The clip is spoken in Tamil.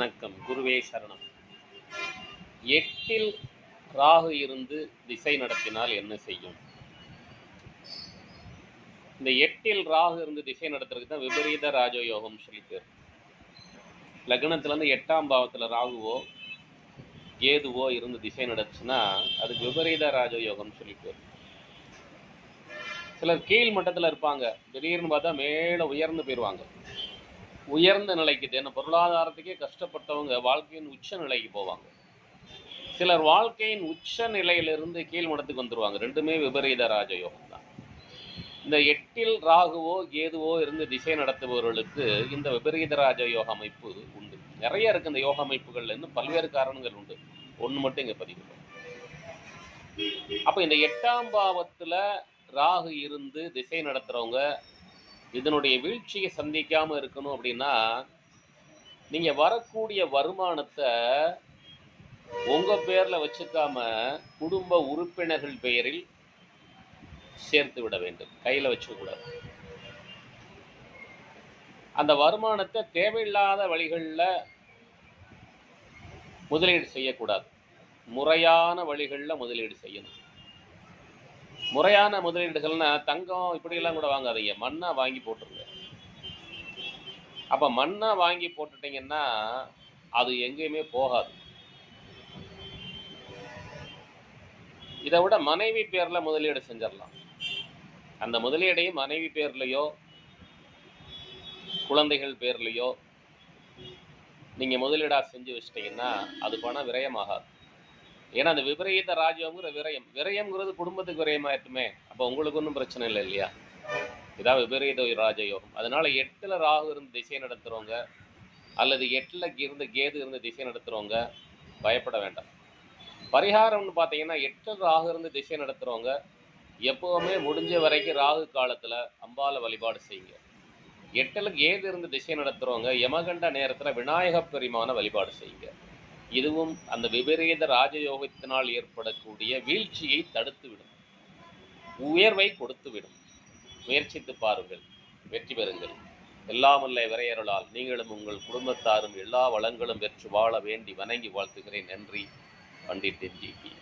வணக்கம். குருவே சரணம். எட்டில் ராகு இருந்து திசை நடத்தினால் என்ன செய்யும்? இந்த எட்டில் ராகு இருந்து திசை நடத்துறதுக்கு தான் விபரீத ராஜயோகம் சொல்லி பேர் லக்னத்துல இருந்து எட்டாம் பாவத்துல ராகுவோ கேதுவோ இருந்து திசை நடத்துச்சுன்னா அதுக்கு விபரீத ராஜயோகம் சொல்லி பேர் சிலர் கீழ் மட்டத்தில் இருப்பாங்க. திடீர்னு பார்த்தா மேலே உயர்ந்து போயிடுவாங்க உயர்ந்த நிலைக்கு தேன பொருளாதாரத்துக்கே கஷ்டப்பட்டவங்க வாழ்க்கையின் உச்ச நிலைக்கு போவாங்க. சிலர் வாழ்க்கையின் உச்ச நிலையிலிருந்து கீழ் மடத்துக்கு வந்துருவாங்க. ரெண்டுமே விபரீத ராஜயோகம் தான். இந்த எட்டில் ராகுவோ கேதுவோ இருந்து திசை நடத்துபவர்களுக்கு இந்த விபரீத ராஜயோக அமைப்பு உண்டு. நிறைய இருக்கு இந்த யோக அமைப்புகள்ல இன்னும் பல்வேறு காரணங்கள் உண்டு. ஒன்று மட்டும் இங்க பதிவு அப்போ இந்த எட்டாம் பாவத்துல ராகு இருந்து திசை நடத்துறவங்க இதனுடைய வீழ்ச்சியை சந்திக்காம இருக்கணும் அப்படின்னா நீங்க வரக்கூடிய வருமானத்தை உங்க பேர்ல வச்சுக்காம குடும்ப உறுப்பினர்கள் பெயரில் சேர்த்து விட வேண்டும். கையில வச்சுக்கூடாது அந்த வருமானத்தை தேவையில்லாத வழிகளில் முதலீடு செய்யக்கூடாது. முறையான வழிகளில் முதலீடு செய்யணும். முறையான முதலீடுகள்னா தங்கம் இப்படியெல்லாம் கூட வாங்காதீங்க. மண்ணா வாங்கி போட்டுருங்க. அப்ப மண்ணா வாங்கி போட்டுட்டீங்கன்னா அது எங்கேயுமே போகாது. இதை விட மனைவி பேர்ல முதலீடு செஞ்சிடலாம். அந்த முதலீடையும் மனைவி பேர்லயோ குழந்தைகள் பேர்லயோ நீங்க முதலீடா செஞ்சு வச்சிட்டீங்கன்னா அது பணம் விரயமாகாது. ஏன்னா அந்த விபரீத ராஜ்யம்ங்கிற விரயம் விரயம்ங்கிறது குடும்பத்துக்கு விரயமாயிட்டுமே அப்போ உங்களுக்கு ஒன்றும் பிரச்சனை இல்லை இல்லையா? இதான் விபரீத ராஜயோகம். அதனால எட்டில் ராகு இருந்து திசை நடத்துகிறவங்க அல்லது எட்டில் இருந்து கேது இருந்து திசை நடத்துகிறவங்க பயப்பட வேண்டாம். பரிகாரம்னு பார்த்தீங்கன்னா எட்டில் ராகு இருந்து திசை நடத்துகிறவங்க எப்போவுமே முடிஞ்ச வரைக்கும் ராகு காலத்தில் அம்பால வழிபாடு செய்யுங்க. எட்டில் கேது இருந்து திசை நடத்துகிறவங்க யமகண்ட நேரத்தில் விநாயக பெருமான வழிபாடு செய்யுங்க. இதுவும் அந்த விபரீத ராஜயோகத்தினால் ஏற்படக்கூடிய வீழ்ச்சியை தடுத்துவிடும். உயர்வை கொடுத்துவிடும். முயற்சித்து பாருங்கள். வெற்றி பெறுங்கள். எல்லாமல்ல விரையருளால் நீங்களும் உங்கள் குடும்பத்தாரும் எல்லா வளங்களும் பெற்று வாழ வேண்டி வணங்கி வாழ்த்துகிறேன். நன்றி. பண்டிட் ஜிபி